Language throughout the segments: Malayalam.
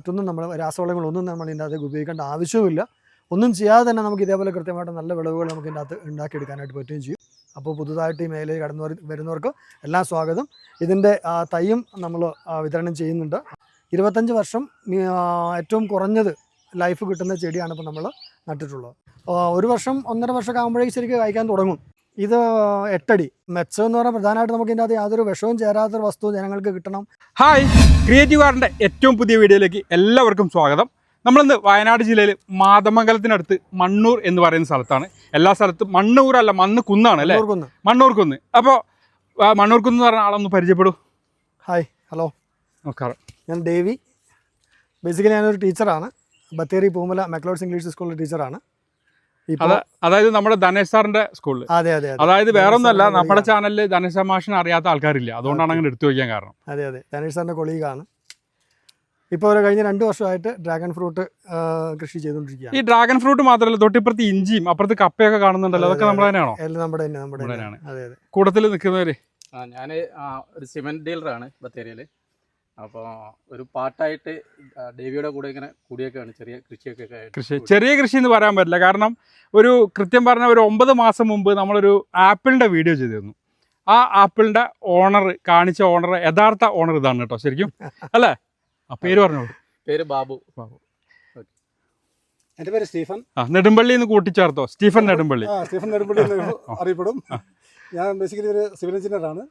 മറ്റൊന്നും നമ്മൾ രാസവളങ്ങളൊന്നും നമ്മൾ ഇതിന്റെ അകത്തേക്ക് ഉപയോഗിക്കേണ്ട ആവശ്യവുമില്ല. ഒന്നും ചെയ്യാതെ തന്നെ നമുക്ക് ഇതേപോലെ കൃത്യമായിട്ട് നല്ല വിളവുകൾ നമുക്ക് ഇതിന്റെ അകത്ത് ഉണ്ടാക്കിയെടുക്കാനായിട്ട് പറ്റുകയും ചെയ്യും. അപ്പോൾ പുതുതായിട്ട് ഈ മേഖലയിൽ കടന്നു വരു- വരുന്നവർക്ക് എല്ലാ സ്വാഗതം. ഇതിന്റെ തയ്യും തൈയും നമ്മൾ വിതരണം ചെയ്യുന്നുണ്ട്. ഇരുപത്തഞ്ച് വർഷം ഏറ്റവും കുറഞ്ഞത് ലൈഫ് കിട്ടുന്ന ചെടിയാണ് ഇപ്പോൾ നമ്മൾ നട്ടിട്ടുള്ളത്. ഒരു വർഷം ഒന്നര വർഷമൊക്കെ ആകുമ്പോഴേക്കും ശരിക്കും കായ്ക്കാൻ തുടങ്ങും. ഇത് എട്ടടി. മെച്ചം എന്ന് പറഞ്ഞാൽ പ്രധാനമായിട്ട് നമുക്ക് ഇതിന്റെ അകത്ത് യാതൊരു വിഷവും ചേരാത്തൊരു വസ്തു ജനങ്ങൾക്ക് കിട്ടണം. ഹായ് ക്രിയേറ്റീവ് ആറിന്റെ ഏറ്റവും പുതിയ വീഡിയോയിലേക്ക് എല്ലാവർക്കും സ്വാഗതം. നമ്മളിന്ന് വയനാട് ജില്ലയിൽ മാതമംഗലത്തിനടുത്ത് മണ്ണൂർ എന്ന് പറയുന്ന സ്ഥലത്താണ്. എല്ലാ സ്ഥലത്തും മണ്ണൂരല്ല മണ്ണ് കുന്നാണ് അല്ലേ? കുന്ന്. മണ്ണൂർ കുന്ന്. അപ്പോൾ മണ്ണൂർ കുന്ന് എന്ന് പറഞ്ഞ ആളൊന്ന് പരിചയപ്പെടൂ. Hi hello. നമസ്കാരം. ഞാൻ ദേവി. ബേസിക്കലി ഞാനൊരു ടീച്ചറാണ്. ബത്തേരി പൂമല മെക്ലോഡ്സ് ഇംഗ്ലീഷ് സ്കൂളിലെ ടീച്ചറാണ്. അതായത് നമ്മുടെ ധനേഷ് സാറിന്റെ സ്കൂളിൽ അതെ അതെ അതെ. അതായത് വേറെ ഒന്നല്ല നമ്മുടെ ചാനലിൽ ധനേഷ് മാഷിനെ അറിയാത്ത ആൾക്കാരില്ല. അതുകൊണ്ടാണ് അങ്ങനെ എടുത്തു വയ്ക്കാൻ കാരണം. അതെ അതെ. ധനേഷ് സാറിന്റെ കൊളീഗാണ്. ഇപ്പോൾ ഒരു കഴിഞ്ഞ രണ്ട് വർഷമായിട്ട് ഡ്രാഗൺ ഫ്രൂട്ട് കൃഷി ചെയ്തുകൊണ്ടിരിക്കുകയാണ്. ഈ ഡ്രാഗൺ ഫ്രൂട്ട് മാത്രമല്ല തൊട്ടിപ്പുറത്ത് ഇഞ്ചിയും അപ്പുറത്ത് കപ്പയൊക്കെ കാണുന്നുണ്ടല്ലോ. അതൊക്കെ നമ്മുടെ തന്നെയാണോ? എല്ലാം നമ്മുടെ തന്നെ നമ്മുടെ തന്നെയാണ്. അതെ അതെ. കൂട്ടത്തിൽ നിൽക്കുന്നവര്? ആ ഞാൻ ഒരു സിമെന്റ് ഡീലറാണ് ബത്തേരിയിൽ അപ്പോൾ ഒരു പാട്ടായിട്ട് ദേവിയുടെ കൂടെ ഇങ്ങനെ കൂടിയൊക്കെയാണ് ചെറിയ കൃഷിയൊക്കെ കൃഷി ചെറിയ കൃഷി എന്ന് പറയാൻ പറ്റില്ല. കാരണം ഒരു കൃത്യം പറഞ്ഞ ഒരു ഒമ്പത് മാസം മുമ്പ് നമ്മളൊരു ആപ്പിളിന്റെ വീഡിയോ ചെയ്തിരുന്നു. ആ ആപ്പിളിന്റെ ഓണർ കാണിച്ച ഓണർ യഥാർത്ഥ ഓണർ ഇതാണ് കേട്ടോ ശരിക്കും. അല്ലേ? ആ പേര് പറഞ്ഞോളൂ. പേര് ബാബു. ബാബു. എന്റെ പേര് സ്റ്റീഫൻ. ആ നെടുമ്പള്ളി എന്ന് കൂട്ടിച്ചേർത്തോ? സ്റ്റീഫൻ നെടുമ്പള്ളി. ആ സ്റ്റീഫൻ നെടുമ്പള്ളി എന്ന് അറിയപ്പെടും. ഞാൻ ബേസിക്കലി ഒരു സിവിൽ എഞ്ചിനീയറാണ്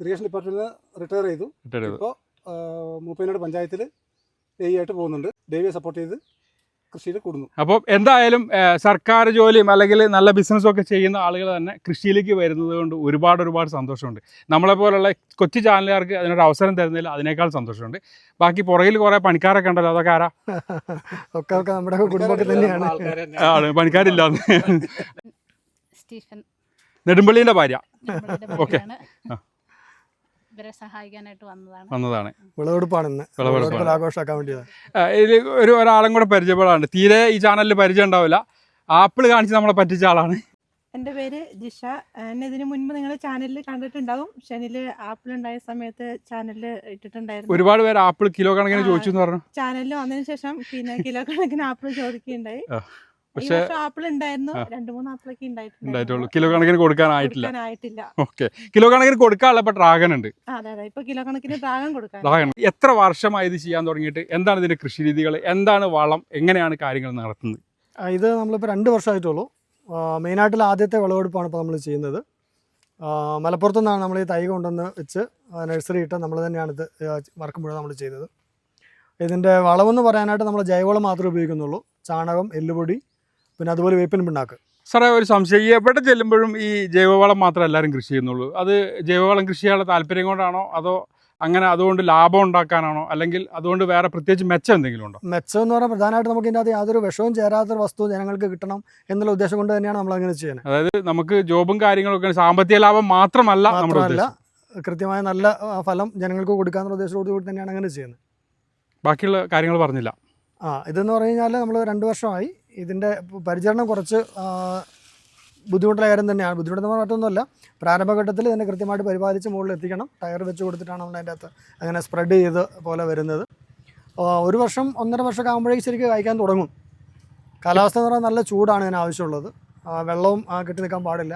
ഇറിഗേഷൻ ഡിപ്പാർട്ട്മെന്റിൽ റിട്ടയർ ചെയ്തു. ഇപ്പോൾ മൂപ്പനാട് പഞ്ചായത്തിൽ ആയിട്ട് പോകുന്നുണ്ട്. ദേവിയെ സപ്പോർട്ട് ചെയ്ത് കൃഷിയിൽ കൂടുന്നു. അപ്പോൾ എന്തായാലും സർക്കാർ ജോലിയും അല്ലെങ്കിൽ നല്ല ബിസിനസ്സും ഒക്കെ ചെയ്യുന്ന ആളുകൾ തന്നെ കൃഷിയിലേക്ക് വരുന്നത് കൊണ്ട് ഒരുപാട് ഒരുപാട് സന്തോഷമുണ്ട്. നമ്മളെ പോലുള്ള കൊച്ചു ചാനലുകാർക്ക് അതിനൊരു അവസരം തരുന്നതിൽ അതിനേക്കാൾ സന്തോഷമുണ്ട്. ബാക്കി പുറകിൽ കുറേ പണിക്കാരൊക്കെ ഉണ്ടല്ലോ അതൊക്കെ ആരാ? ഒക്കെ ഒക്കെ നമ്മുടെ കുടുംബത്തിൽ തന്നെയാണ്. ആണ് പണിക്കാരില്ലാന്ന് സ്റ്റീഫൻ. നെടുമ്പള്ളീന്റെ ഭാര്യ. ഓക്കെ. ഓക്കേ. ആ. ഇവരെ സഹായിക്കാനായിട്ട് വന്നതാണ്. വന്നതാണ്. വിളവെടുപ്പാണ് ഇന്ന്. വിളവെടുപ്പിൽ ആഘോഷമാക്കാൻ വേണ്ടിയത്. ആ, ഇതിൽ ഒരു ഒരാളും കൂടെ പരിചയപ്പെടാറുണ്ട് തീരെ ഈ ചാനലിൽ പരിചയം ഉണ്ടാവില്ല. ആപ്പിൾ കാണിച്ച് നമ്മളെ പറ്റിച്ച ആളാണ്. എന്റെ പേര് ജിഷ. എന്നെ ഇതിനു മുൻപ് നിങ്ങൾ ചാനലിൽ കണ്ടിട്ടുണ്ടാവും. ഷനിൽ ആപ്പിൾ ഉണ്ടായ സമയത്ത് ചാനലിൽ ഇട്ടിട്ടുണ്ടായിരുന്നു. ഒരുപാട് പേര് ആപ്പിൾ കിലോ കണക്കിന്. ചോദിച്ചു എന്ന് പറഞ്ഞു. ചാനലിൽ വന്നതിന് ശേഷം പിന്നെ കിലോ കണക്കിന് ആപ്പിൾ ചോദിക്കുകയുണ്ടായി. പക്ഷേ വർഷം ആപ്പിൾ ഉണ്ടായിരുന്നു. രണ്ട് മൂന്ന് ആപ്പിളൊക്കെ ഉണ്ടായിട്ടുള്ളൂ. കിലോ കണക്കിന് കൊടുക്കാനായിട്ടില്ല. ആയിട്ടില്ല ഓക്കെ. കിലോ കണക്കിന് കൊടുക്കാനുള്ള ഇപ്പൊ ഡ്രാഗൺ ഉണ്ട്. ആ, അതെ അതെ. ഇപ്പൊ കിലോ കണക്കിന് ഡ്രാഗൺ കൊടുക്കാൻ ഡ്രാഗൺ. എത്ര വർഷമായി ഇത് ചെയ്യാൻ തുടങ്ങിയിട്ട്? എന്താണ് ഇതിന്റെ കൃഷി രീതികൾ എന്താണ് വളം? എങ്ങനെയാണ് കാര്യങ്ങൾ നടത്തുന്നത്? ഇത് നമ്മളിപ്പോൾ രണ്ട് വർഷമായിട്ടുള്ളൂ. മെയിനായിട്ടുള്ള ആദ്യത്തെ വിളവെടുപ്പാണ് ഇപ്പോൾ നമ്മൾ ചെയ്യുന്നത്. മലപ്പുറത്തു നിന്നാണ് നമ്മൾ ഈ തൈ കൊണ്ടുവന്ന് വെച്ച് നഴ്സറി ഇട്ട് നമ്മൾ തന്നെയാണ് ഇത് വർക്ക് മുഴുവൻ നമ്മൾ ചെയ്തത്. ഇതിന്റെ വളമെന്ന് പറയാനായിട്ട് നമ്മൾ ജൈവവളം മാത്രമേ ഉപയോഗിക്കുന്നുള്ളൂ. ചാണകം എല്ലുപൊടി പിന്നെ അതുപോലെ വേപ്പിൻ പിണ്ണാക്ക്. സാറേ ഒരു സംശയം. ഈ എവിടെ ചെല്ലുമ്പോഴും ഈ ജൈവവളം മാത്രമേ എല്ലാവരും കൃഷി ചെയ്യുന്നുള്ളൂ? അത് ജൈവവളം കൃഷി ചെയ്യാനുള്ള താല്പര്യം കൊണ്ടാണോ? അതോ അങ്ങനെ അതുകൊണ്ട് ലാഭം ഉണ്ടാക്കാനാണോ? അല്ലെങ്കിൽ അതുകൊണ്ട് വേറെ പ്രത്യേകിച്ച് മെച്ചം എന്തെങ്കിലും ഉണ്ടോ? മെച്ചം എന്ന് പറഞ്ഞാൽ പ്രധാനമായിട്ട് നമുക്ക് ഇതിന്റെ അകത്ത് യാതൊരു വിഷവും ചേരാത്തൊരു വസ്തു ജനങ്ങൾക്ക് കിട്ടണം എന്നുള്ള ഉദ്ദേശം കൊണ്ട് തന്നെയാണ് നമ്മൾ അങ്ങനെ ചെയ്യുന്നത്. അതായത് നമുക്ക് ജോബും കാര്യങ്ങളൊക്കെ സാമ്പത്തിക ലാഭം മാത്രമല്ല നമ്മുടെ മാത്രമല്ല കൃത്യമായ നല്ല ഫലം ജനങ്ങൾക്ക് കൊടുക്കാമെന്നുള്ള ഉദ്ദേശത്തോടു കൂടി തന്നെയാണ് അങ്ങനെ ചെയ്യുന്നത്. ബാക്കിയുള്ള കാര്യങ്ങൾ പറഞ്ഞില്ല. ആ ഇതെന്ന് പറഞ്ഞു കഴിഞ്ഞാൽ നമ്മൾ രണ്ട് വർഷമായി ഇതിന്റെ പരിചരണം കുറച്ച് ബുദ്ധിമുട്ടുള്ള കാര്യം തന്നെയാണ്. ബുദ്ധിമുട്ടെന്ന് പറഞ്ഞാൽ മറ്റൊന്നുമല്ല. പ്രാരംഭഘട്ടത്തിൽ ഇതിനെ കൃത്യമായിട്ട് പരിപാലിച്ച് മുകളിൽ എത്തിക്കണം ടയർ വെച്ച് കൊടുത്തിട്ടാണ് നമ്മൾ അതിന്റെ അകത്ത് അങ്ങനെ സ്പ്രെഡ് ചെയ്ത് പോലെ വരുന്നത്. ഒരു വർഷം ഒന്നര വർഷമൊക്കെ ആകുമ്പോഴേക്ക് ശരിക്കും കായ്ക്കാൻ തുടങ്ങും. കാലാവസ്ഥ എന്ന് പറഞ്ഞാൽ നല്ല ചൂടാണ് ഇതിന് ആവശ്യമുള്ളത്. വെള്ളവും കെട്ടി നിൽക്കാൻ പാടില്ല.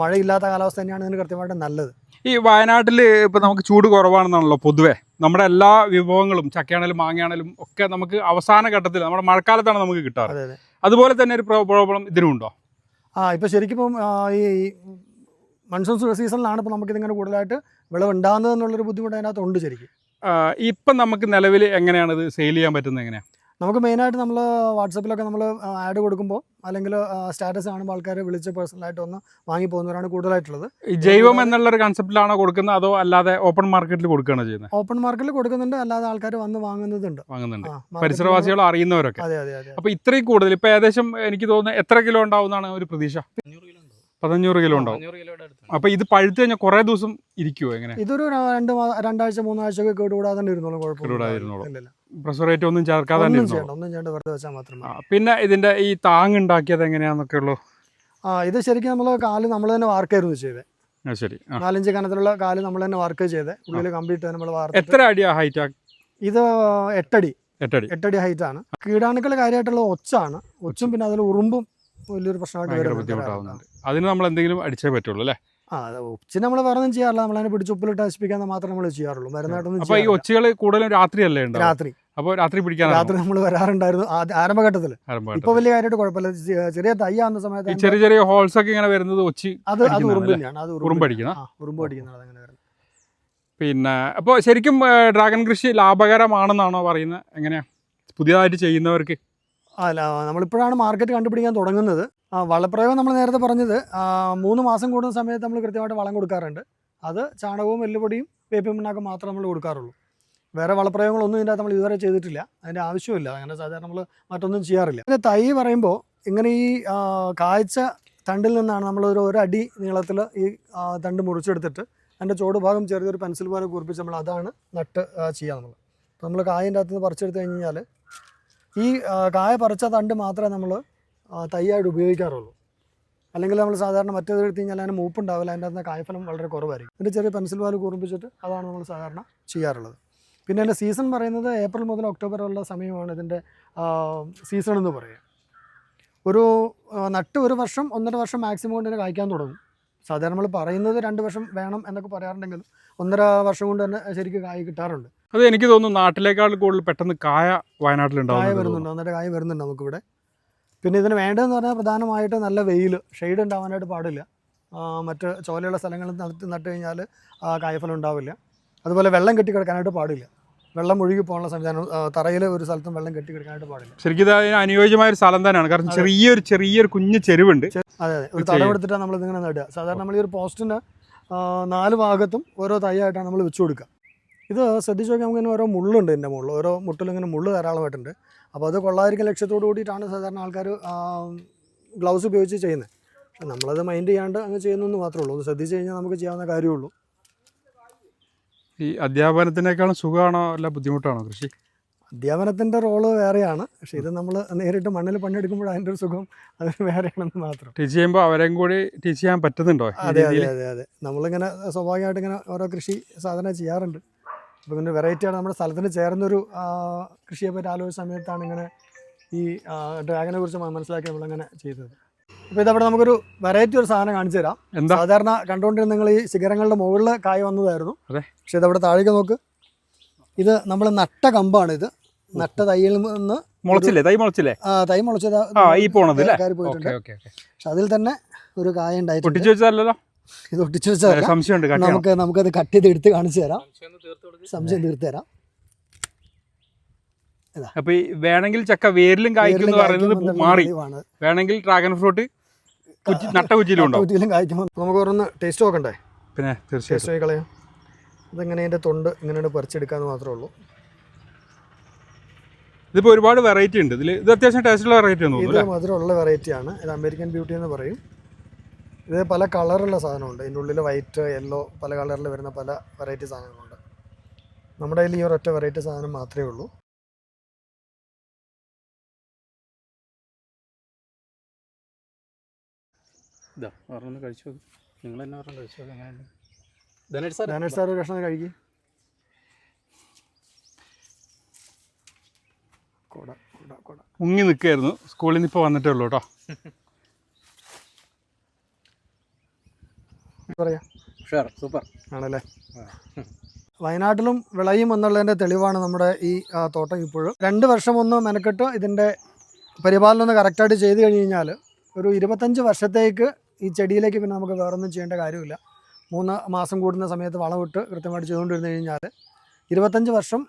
മഴയില്ലാത്ത കാലാവസ്ഥ തന്നെയാണ് ഇതിന് കൃത്യമായിട്ട് നല്ലത്. ഈ വയനാട്ടിൽ ഇപ്പം നമുക്ക് ചൂട് കുറവാണെന്നാണല്ലോ പൊതുവേ. നമ്മുടെ എല്ലാ വിഭവങ്ങളും ചക്കയാണേലും മാങ്ങയാണേലും ഒക്കെ നമുക്ക് അവസാന ഘട്ടത്തിൽ നമ്മുടെ മഴക്കാലത്താണ് നമുക്ക് കിട്ടാറ്. അതെ അതെ. അതുപോലെ തന്നെ ഒരു പ്രോബ്ലം ഇതിനുണ്ടോ ആ ഇപ്പോൾ ശരിക്കും ഇപ്പം ഈ മൺസൂൺ സീസണിലാണ് ഇപ്പോൾ നമുക്കിതിങ്ങനെ കൂടുതലായിട്ട് വിളവ് ഉണ്ടാകുന്നത് എന്നുള്ളൊരു ബുദ്ധിമുട്ട് അതിനകത്ത് ഉണ്ട് ശരിക്കും. ഇപ്പം നമുക്ക് നിലവിൽ എങ്ങനെയാണ് ഇത് സെയിൽ ചെയ്യാൻ പറ്റുന്നത് എങ്ങനെയാണ് നമുക്ക് മെയിനായിട്ട് നമ്മൾ വാട്സപ്പിലൊക്കെ നമ്മൾ ആഡ് കൊടുക്കുമ്പോൾ അല്ലെങ്കിൽ സ്റ്റാറ്റസ് കാണുമ്പോൾ ആൾക്കാർ വിളിച്ച് പേഴ്സണലായിട്ട് ഒന്ന് വാങ്ങി പോകുന്നവരാണ് കൂടുതലായിട്ടുള്ളത്. ജൈവം എന്നുള്ള ഒരു കൺസെപ്റ്റിലാണോ കൊടുക്കുന്നത് അതോ അല്ലാതെ ഓപ്പൺ മാർക്കറ്റിൽ കൊടുക്കുകയാണോ ചെയ്യുന്നത് ഓപ്പൺ മാർക്കറ്റിൽ കൊടുക്കുന്നുണ്ട് അല്ലാതെ ആൾക്കാർ വന്ന് വാങ്ങുന്നതുണ്ട്. വാങ്ങുന്നുണ്ട്. പരിസരവാസികൾ അറിയുന്നവരൊക്കെ. അതെ അതെ അതെ. അപ്പോൾ ഇത്രയും കൂടുതൽ ഇപ്പോൾ ഏകദേശം എനിക്ക് തോന്നുന്നു എത്ര കിലോ ഉണ്ടാവുന്നതാണ് ഒരു പ്രതീക്ഷ. പതിനഞ്ഞൂറ് കിലോ ഉണ്ടാവും. അഞ്ഞൂറ് കിലോയുടെ അടുത്താണ്. അപ്പോൾ ഇത് പഴുത്ത് കഴിഞ്ഞാൽ കുറെ ദിവസം ഇരിക്കുമോ എങ്ങനെ? ഇതൊരു രണ്ട് മാ- രണ്ടാഴ്ച മൂന്നാഴ്ച ഒക്കെ തന്നെ ഇരുന്നോളും കേടുകൂടാതെ. കുഴപ്പമില്ല പ്രഷറേറ്റ് ഒന്നും ചേർക്കാതെ തന്നെ ഒന്നും ഇരുന്നോളും. ചെയ്യണ്ട ഒന്നും ചെയ്യേണ്ട വെറുതെ വെച്ചാൽ മാത്രം ആ, പിന്നെ ഇതിന്റെ ഈ താങ് ഉണ്ടാക്കിയത് എങ്ങനെയാന്നൊക്കെ ഉള്ളു? ആ ഇത് ശരിക്കും നമ്മൾ കാൽ നമ്മൾ തന്നെ വാർക്കായിരുന്നു ചെയ്തത് ആ, ശരി. ആ. നാലഞ്ച് കനത്തിലുള്ള കാൽ നമ്മൾ തന്നെ വർക്ക് ചെയ്തത് ഉള്ളിൽ കംപ്ലീറ്റ് നമ്മൾ വാർത്തിട്ട്. എത്ര അടിയാ ഹൈറ്റ് ഇത് എട്ടടി. എട്ടടി. എട്ടടി ഹൈറ്റ് ആണ്. കീടാണുക്കൾ കാര്യമായിട്ടുള്ള ഒച്ചാണ്. ഒച്ചും പിന്നെ അതിൽ ഉറുമ്പും വലിയൊരു പ്രശ്നമായിട്ട് ഭയങ്കര വരുന്നുണ്ട്. ബുദ്ധിമുട്ടാവുന്നുണ്ട് അതിന് നമ്മൾ എന്തെങ്കിലും അടിച്ചേ പറ്റുള്ളൂ അല്ലേ? ആ അത് ഒച്ചിന് നമ്മൾ വേറെ ഒന്നും ചെയ്യാറില്ല നമ്മളതിനെ പിടിച്ച് ഉപ്പിലിട്ട് നശിപ്പിക്കാൻ മാത്രമേ നമ്മൾ ചെയ്യാറുള്ളൂ. മരുന്നായിട്ടൊന്നും അപ്പൊ ഈ ചെയ്യാറില്ല. ഒച്ചുകൾ കൂടുതലും രാത്രിയല്ലേ ഉണ്ടാവും രാത്രി. അപ്പോൾ രാത്രി പിടിക്കാൻ രാത്രി നമ്മൾ വരാറുണ്ടായിരുന്നു ആദ്യ- ആരംഭഘട്ടത്തിൽ ഇപ്പൊ വലിയ കാര്യമായിട്ട് കുഴപ്പമില്ല. ചെ- ചെറിയ തയ്യാവുന്ന ഈ സമയത്ത് ചെറിയ ചെറിയ ഹോൾസ് ഒക്കെ ഇങ്ങനെ വരുന്നത് ഒച്ചി അത് അത് അടിക്കുന്നതാണ് ഉറുമ്പ് തന്നെയാണ്. അത് ഉറുമ്പ് ഉറുമ്പ് അടിക്കുന്ന? ആ ഉറുമ്പ് അടിക്കുന്നതാണ് അങ്ങനെ വരുന്നത്. പിന്നെ അപ്പോൾ ശരിക്കും ഡ്രാഗൺ കൃഷി ലാഭകരമാണെന്നാണോ പറയുന്നത്? എങ്ങനെയാ? പുതിയതായിട്ട് ചെയ്യുന്നവർക്ക്? അല്ല നമ്മളിപ്പോഴാണ് മാർക്കറ്റ് കണ്ടുപിടിക്കാൻ തുടങ്ങുന്നത്. വളപ്രയോഗം നമ്മൾ നേരത്തെ പറഞ്ഞത് മൂന്ന് മാസം കൂടുന്ന സമയത്ത് നമ്മൾ കൃത്യമായിട്ട് വളം കൊടുക്കാറുണ്ട്. അത് ചാണകവും എല്ലുപൊടിയും വേപ്പിൻ പിണ്ണാക്കും മാത്രമേ നമ്മൾ കൊടുക്കാറുള്ളൂ. വേറെ വളപ്രയോഗങ്ങളൊന്നും ഇതിന്റെ നമ്മൾ ഇതുവരെ ചെയ്തിട്ടില്ല. അതിന്റെ ആവശ്യമില്ല. അങ്ങനെ സാധാരണ നമ്മൾ മറ്റൊന്നും ചെയ്യാറില്ല. പിന്നെ തൈ പറയുമ്പോൾ ഇങ്ങനെ ഈ കാഴ്ച തണ്ടിൽ നിന്നാണ് നമ്മൾ ഒരു ഒരടി നീളത്തിൽ ഈ തണ്ട് മുറിച്ചെടുത്തിട്ട് അതിന്റെ ചോട് ഭാഗം ചെറിയൊരു പെൻസിൽ പോലെ കുറിപ്പിച്ച് നമ്മൾ അതാണ് നട്ട് ചെയ്യുക നമ്മൾ. അപ്പോൾ നമ്മൾ കായന്റെ അകത്ത് നിന്ന് പറിച്ചെടുത്ത് കഴിഞ്ഞ് കഴിഞ്ഞാൽ ഈ കായ പറിച്ച തണ്ട് മാത്രമേ നമ്മൾ തൈയായിട്ട് ഉപയോഗിക്കാറുള്ളൂ. അല്ലെങ്കിൽ നമ്മൾ സാധാരണ മറ്റേത് എടുത്ത് കഴിഞ്ഞാൽ അതിന് മൂപ്പുണ്ടാവില്ല അതിന്റെ അകത്ത് കായഫലം വളരെ കുറവായിരിക്കും. എന്നിട്ട് ചെറിയ പെൻസിൽ പാൽ കൂർപ്പിച്ചിട്ട് അതാണ് നമ്മൾ സാധാരണ ചെയ്യാറുള്ളത്. പിന്നെ എന്റെ സീസൺ പറയുന്നത് ഏപ്രിൽ മുതൽ ഒക്ടോബർ വരെയുള്ള സമയമാണ് ഇതിന്റെ സീസൺ എന്ന് പറയുക. ഒരു നട്ട് ഒരു വർഷം ഒന്നര വർഷം മാക്സിമം കൊണ്ട് തന്നെ കായ്ക്കാൻ തുടങ്ങും. സാധാരണ നമ്മൾ പറയുന്നത് രണ്ട് വർഷം വേണം എന്നൊക്കെ പറയാറുണ്ടെങ്കിലും ഒന്നര വർഷം കൊണ്ട് തന്നെ ശരിക്കും കായ് കിട്ടാറുണ്ട്. അത് എനിക്ക് തോന്നുന്നു നാട്ടിലേക്കാൾ കൂടുതൽ പെട്ടെന്ന് കായ കായ വയനാട്ടിലുണ്ടാവും വരുന്നുണ്ട്. നല്ല കായ വരുന്നുണ്ട് നമുക്കിവിടെ. പിന്നെ ഇതിന് വേണ്ടതെന്ന് പറഞ്ഞാൽ പ്രധാനമായിട്ട് നല്ല വെയിൽ ഷെയ്ഡ് ഉണ്ടാവാനായിട്ട് പാടില്ല. മറ്റ് ചോലയുള്ള സ്ഥലങ്ങളിൽ നട്ട് നട്ട് കഴിഞ്ഞാൽ ആ കായഫലം ഉണ്ടാവില്ല. അതുപോലെ വെള്ളം കെട്ടി കിടക്കാനായിട്ട് പാടില്ല. വെള്ളം ഒഴുകി പോകാനുള്ള സംവിധാനം തറയിൽ ഒരു സ്ഥലത്തും വെള്ളം കെട്ടി കിടക്കാനായിട്ട് പാടില്ല. ശരിക്കും ഇത് അതിന് അനുയോജ്യമായ ഒരു സ്ഥലം തന്നെയാണ്. കാരണം. ചെറിയൊരു ചെറിയൊരു കുഞ്ഞു ചെരുവുണ്ട്. അതെ അതെ. ഒരു തടം എടുത്തിട്ടാണ് നമ്മൾ ഇതിങ്ങനെ നടുക. സാധാരണ നമ്മൾ ഈ ഒരു പോസ്റ്റിന് നാല് ഭാഗത്തും ഓരോ തൈയായിട്ടാണ് നമ്മൾ വെച്ചു കൊടുക്കുക. ഇത് ശ്രദ്ധിച്ച് നോക്കിയാൽ നമുക്കിങ്ങനെ ഓരോ മുള്ളുണ്ട് ഇതിന്റെ മുകളിൽ ഓരോ മുട്ടിലും ഇങ്ങനെ മുള്ള് ധാരാളമായിട്ടുണ്ട്. അപ്പോൾ അത് കൊള്ളായിരിക്കും ലക്ഷ്യത്തോട് കൂടിയിട്ടാണ് സാധാരണ ആൾക്കാർ ഗ്ലൗസ് ഉപയോഗിച്ച് ചെയ്യുന്നത്. നമ്മളത് മൈൻഡ് ചെയ്യാണ്ട് അങ്ങ് ചെയ്യുന്നു മാത്രമേ ഉള്ളൂ. ഒന്ന് ശ്രദ്ധിച്ച് കഴിഞ്ഞാൽ നമുക്ക് ചെയ്യാവുന്ന കാര്യമുള്ളൂ. ഈ അധ്യാപനത്തിനേക്കാളും സുഖമാണോ അല്ല ബുദ്ധിമുട്ടാണോ കൃഷി? അധ്യാപനത്തിന്റെ റോൾ വേറെയാണ്. പക്ഷേ ഇത് നമ്മൾ നേരിട്ട് മണ്ണിൽ പണിയെടുക്കുമ്പോൾ അതിന്റെ ഒരു സുഖം. അത് വേറെയാണെന്ന് മാത്രം. ടീച്ച് ചെയ്യുമ്പോൾ അവരെയും കൂടി ടീച്ച് ചെയ്യാൻ പറ്റുന്നുണ്ടോ അതെ അതെ അതെ അതെ. നമ്മളിങ്ങനെ സ്വാഭാവികമായിട്ട് ഇങ്ങനെ ഓരോ കൃഷി സാധനം ചെയ്യാറുണ്ട്. അപ്പോൾ ഇങ്ങനെ വെറൈറ്റിയാണ് നമ്മുടെ സ്ഥലത്തിന് ചേർന്നൊരു കൃഷിയെ പറ്റി ആലോചിച്ച സമയത്താണ് ഇങ്ങനെ ഈ ഡ്രാഗനെ കുറിച്ച് മനസ്സിലാക്കി നമ്മളങ്ങനെ ചെയ്തത്. അപ്പോൾ ഇതവിടെ നമുക്കൊരു വെറൈറ്റി ഒരു സാധനം കാണിച്ചു തരാം. സാധാരണ കണ്ടുകൊണ്ടിരുന്ന നിങ്ങൾ ഈ ശിഖരങ്ങളുടെ മുകളിൽ കായ വന്നതായിരുന്നു. പക്ഷേ ഇതവിടെ താഴേക്ക് നോക്ക്. ഇത് നമ്മൾ നട്ട കമ്പാണ് ഇത്. നട്ട തൈയിൽ നിന്ന് മുളച്ചില്ലേ? തൈ മുളച്ചില്ലേ? ആ, തൈ മുളച്ചത് പോയിട്ടുണ്ട്. പക്ഷെ അതിൽ തന്നെ ഒരു കായ ഉണ്ടായിട്ടുണ്ട്. ഇത് ഒട്ടിച്ചു വെച്ചാൽ സംശയമുണ്ട്. നമുക്ക് നമുക്ക് നമുക്കത് കട്ട് ചെയ്ത് എടുത്ത് കാണിച്ചു തരാം. സംശയം തീർത്തു തരാം. അപ്പൊ ഈ വേണമെങ്കിൽ ചക്ക വേരിലും കായ്ക്കും എന്ന് പറയുന്നത് മാറി. വേണമെങ്കിൽ ഡ്രാഗൺ ഫ്രൂട്ട് നട്ട കുറ്റിയിലും ഉണ്ടോ? കുറ്റിയിലും കായ്ക്കുമ്പോൾ നമുക്ക് ഓരോന്ന് ടേസ്റ്റ് നോക്കണ്ടേ? പിന്നെ തീർച്ചയായും കളയാം ഇതെങ്ങനെ അതിന്റെ തൊണ്ട് ഇങ്ങനെ പറിച്ചെടുക്കാന്ന് മാത്രമേ ഉള്ളൂ. ഇതിപ്പോൾ ഒരുപാട് വെറൈറ്റി ഉണ്ട്. ഇതിൽ ഇത് അത്യാവശ്യം ടേസ്റ്റുള്ള വെറൈറ്റി ആണ് ഇത് മധുരമുള്ള വെറൈറ്റിയാണ് ഇത് അമേരിക്കൻ ബ്യൂട്ടി എന്ന് പറയും. ഇത് പല കളറുള്ള സാധനമുണ്ട്. ഇതിന്റെ ഉള്ളിൽ വൈറ്റ് യെല്ലോ പല കളറിൽ വരുന്ന പല വെറൈറ്റി സാധനങ്ങളുണ്ട്. നമ്മുടെ കയ്യിൽ ഈ ഒരൊറ്റ വെറൈറ്റി സാധനം മാത്രമേ ഉള്ളൂ. ഇതാ കഴിച്ചു? നോക്ക് നിങ്ങൾ തന്നെ പറഞ്ഞു കഴിച്ചു? നോക്ക് എങ്ങനെയുണ്ട്? ധനേഷ് സാർ ധനേഷ് സാർ ഒരു കഷ്ണം കഴിക്കും. കൊട കൊട കൊട. മുങ്ങി നിൽക്കായിരുന്നു സ്കൂളിൽ നിന്ന് ഇപ്പോൾ വന്നിട്ടേ ഉള്ളൂ കേട്ടോ. പറയാം. ഷുവർ സൂപ്പർ ആണല്ലേ? വയനാട്ടിലും വിളയും എന്നുള്ളതിന്റെ തെളിവാണ് നമ്മുടെ ഈ തോട്ടം ഇപ്പോഴും. രണ്ട് വർഷം ഒന്ന് മെനക്കെട്ട് ഇതിന്റെ പരിപാലനം ഒന്ന് കറക്റ്റായിട്ട് ചെയ്ത് കഴിഞ്ഞ് കഴിഞ്ഞാൽ ഒരു ഇരുപത്തഞ്ച് വർഷത്തേക്ക് ഈ ചെടിയിലേക്ക് പിന്നെ നമുക്ക് വേറൊന്നും ചെയ്യേണ്ട കാര്യമില്ല. മൂന്ന് മാസം കൂടുന്ന സമയത്ത് വളമിട്ട് കൃത്യമായിട്ട് ചെയ്തുകൊണ്ടിരുന്ന് കഴിഞ്ഞാൽ ഇരുപത്തഞ്ച് വർഷം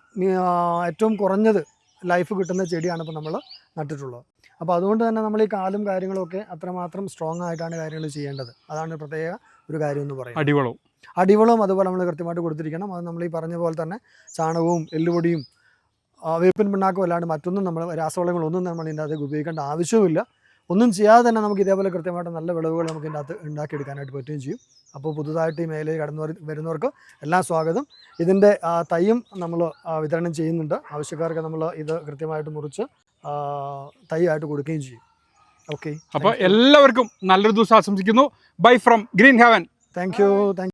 ഏറ്റവും കുറഞ്ഞത് ലൈഫ് കിട്ടുന്ന ചെടിയാണ് ഇപ്പോൾ നമ്മൾ നട്ടിട്ടുള്ളത്. അപ്പോൾ അതുകൊണ്ട് തന്നെ നമ്മൾ ഈ കാലും കാര്യങ്ങളൊക്കെ അത്രമാത്രം സ്ട്രോങ് ആയിട്ടാണ് കാര്യങ്ങൾ ചെയ്യേണ്ടത്. അതാണ് പ്രത്യേക ഒരു കാര്യം എന്ന് പറയുന്നത് അടിവളവും. അടിവളവും അതുപോലെ നമ്മൾ കൃത്യമായിട്ട് കൊടുത്തിരിക്കണം. അത് നമ്മൾ ഈ പറഞ്ഞ പോലെ തന്നെ ചാണകവും എല്ലുപൊടിയും വേപ്പിൻ പിണ്ണാക്കും അല്ലാണ്ട് മറ്റൊന്നും നമ്മൾ രാസവളങ്ങളൊന്നും നമ്മൾ ഇതിന്റെ അകത്തേക്ക് ഉപയോഗിക്കേണ്ട ആവശ്യമില്ല ഒന്നും ചെയ്യാതെ തന്നെ നമുക്ക് ഇതേപോലെ കൃത്യമായിട്ട് നല്ല വിളവുകൾ നമുക്ക് ഇതിന്റെ അകത്ത് ഉണ്ടാക്കിയെടുക്കാനായിട്ട് പറ്റുകയും ചെയ്യും. അപ്പോൾ പുതുതായിട്ട് ഈ മേഖലയിൽ കടന്നു വരുന്നവർക്ക് എല്ലാ സ്വാഗതം. ഇതിന്റെ തയ്യും തൈയും നമ്മൾ വിതരണം ചെയ്യുന്നുണ്ട്. ആവശ്യക്കാർക്ക് നമ്മൾ ഇത് കൃത്യമായിട്ട് മുറിച്ച് തയ്യായിട്ട് തൈ ആയിട്ട് കൊടുക്കുകയും ചെയ്യും. ഓക്കെ അപ്പോൾ എല്ലാവർക്കും നല്ലൊരു ദിവസം ആശംസിക്കുന്നു. Bye from green heaven thank you thank